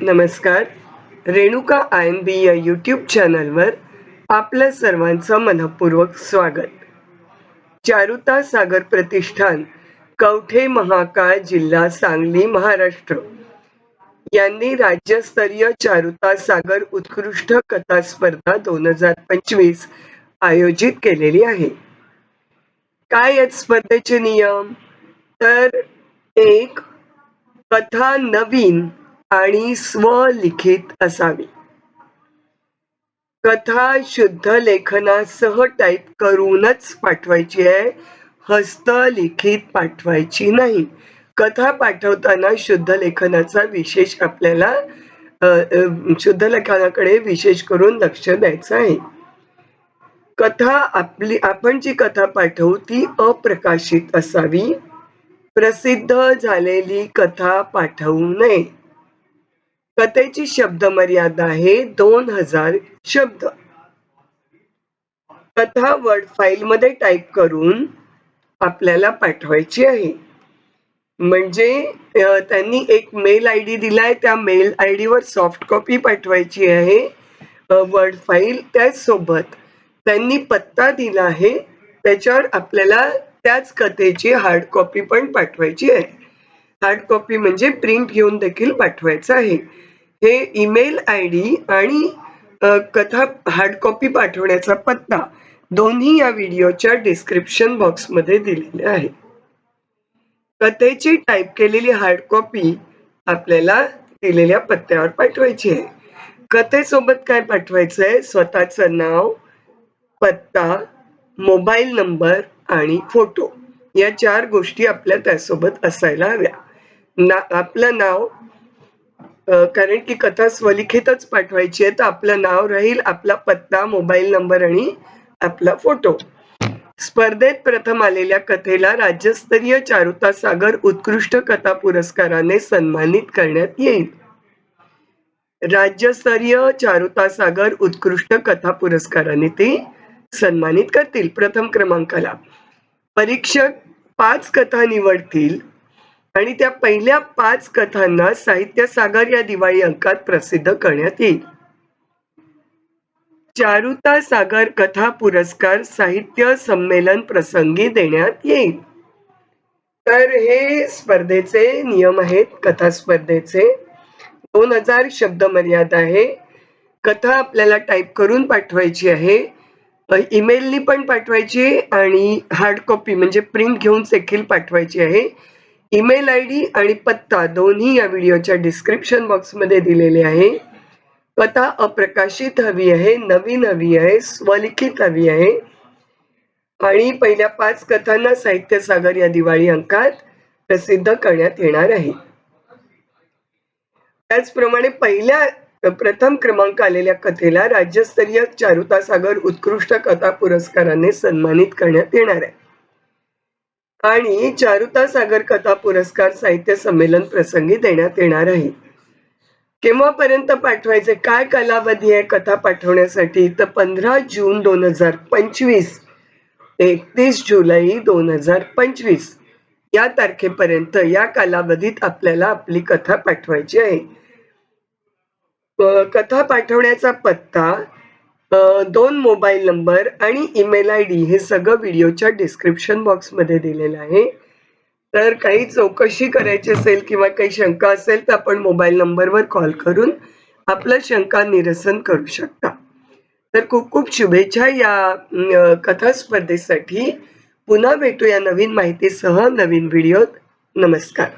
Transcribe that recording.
नमस्कार. Renuka I am बी या YouTube चॅनलवर आपलं सर्वांचं मनपूर्वक स्वागत. चारुता सागर प्रतिष्ठान कवठे महाकाळ जिल्हा सांगली महाराष्ट्र. यांनी राज्यस्तरीय चारुता सागर उत्कृष्ट कथा स्पर्धा दोन हजार पंचवीस आयोजित केलेली आहे. काय आहेत स्पर्धेचे नियम? तर एक कथा नवीन आणि स्वलिखित असावी. कथा शुद्ध लेखनासह टाईप करूनच पाठवायची आहे हस्तलिखित पाठवायची नाही. कथा पाठवताना शुद्ध लेखनाचा विशेष आपल्याला शुद्ध लेखनाकडे विशेष करून लक्ष द्यायचं आहे. कथा आपली आपण जी कथा पाठवू ती अप्रकाशित असावी. प्रसिद्ध झालेली कथा पाठवू नये. कथेची शब्द मर्यादा आहे दोन हजार शब्द. कथा वर्ड फाईल मध्ये टाईप करून आपल्याला पाठवायची आहे. म्हणजे त्यांनी एक मेल आय डी दिलाय त्या मेल आय डी वर सॉफ्ट कॉपी पाठवायची आहे वर्ड फाईल त्याचसोबत त्यांनी पत्ता दिला आहे त्याच्यावर आपल्याला त्याच कथेची हार्ड कॉपी पण पाठवायची आहे. हार्ड कॉपी म्हणजे प्रिंट घेऊन देखील पाठवायचं आहे. हे ईमेल आय डी आणि कथा हार्ड कॉपी पाठवण्याचा पत्ता दोन्ही या व्हिडिओच्या डिस्क्रिप्शन बॉक्समध्ये दिलेले आहे. कथेची टाईप केलेली हार्ड कॉपी आपल्याला दिलेल्या पत्त्यावर पाठवायची आहे. कथेसोबत काय पाठवायचं आहे? स्वतःचं नाव पत्ता मोबाईल नंबर आणि फोटो या चार गोष्टी आपल्या त्यासोबत असायला हव्या. ना आपलं नाव कारण की कथा स्वलिखितच पाठवायची आहे. तर आपलं नाव राहील आपला पत्ता मोबाईल नंबर आणि आपला फोटो. स्पर्धेत प्रथम आलेल्या कथेला राज्यस्तरीय चारुता सागर उत्कृष्ट कथा पुरस्काराने सन्मानित करण्यात येईल. राज्यस्तरीय चारुता सागर उत्कृष्ट कथा पुरस्काराने ते सन्मानित करतील. प्रथम क्रमांकाला. परीक्षक पाच कथा निवडतील. आणि त्या पहिल्या पाच कथांना साहित्य सागर या दिवाळी अंकात प्रसिद्ध करण्यात येईल. चारुता सागर कथा पुरस्कार साहित्य संमेलन प्रसंगी देण्यात येईल. तर हे स्पर्धेचे नियम आहेत कथा स्पर्धेचे. दोन हजार शब्द मर्यादा आहे. कथा आपल्याला टाईप करून पाठवायची आहे. ईमेलनी पण पाठवायची आणि हार्ड कॉपी म्हणजे प्रिंट घेऊन देखील पाठवायची आहे. ईमेल आय डी आणि पत्ता दोन्ही या व्हिडिओच्या डिस्क्रिप्शन बॉक्समध्ये दिलेले आहे. कथा अप्रकाशित हवी आहे नवीन हवी आहे स्वलिखित हवी आहे. आणि पहिल्या पाच कथांना साहित्य सागर या दिवाळी अंकात प्रसिद्ध करण्यात येणार आहे. त्याचप्रमाणे पहिल्या प्रथम क्रमांक आलेल्या कथेला राज्यस्तरीय चारुता सागर उत्कृष्ट कथा पुरस्काराने सन्मानित करण्यात येणार आहे. आणि चारुता सागर कथा पुरस्कार साहित्य संमेलन प्रसंगी देण्यात येणार आहे. केव्हापर्यंत पाठवायचे? काय कालावधी आहे कथा पाठवण्यासाठी? तर पंधरा जून दोन हजार पंचवीस एकतीस जुलै दोन हजार पंचवीस या तारखेपर्यंत या कालावधीत आपल्याला आपली कथा पाठवायची आहे. कथा पाठवण्याचा पत्ता दोन मोबाईल नंबर आणि ईमेल आय डी हे सगळं व्हिडिओच्या डिस्क्रिप्शन बॉक्समध्ये दिलेलं आहे. तर काही चौकशी करायची असेल किंवा काही शंका असेल तर आपण मोबाईल नंबरवर कॉल करून आपलं शंका निरसन करू शकता. तर खूप खूप शुभेच्छा या कथा स्पर्धेसाठी पुन्हा भेटूया नवीन माहितीसह नवीन व्हिडिओत. नमस्कार.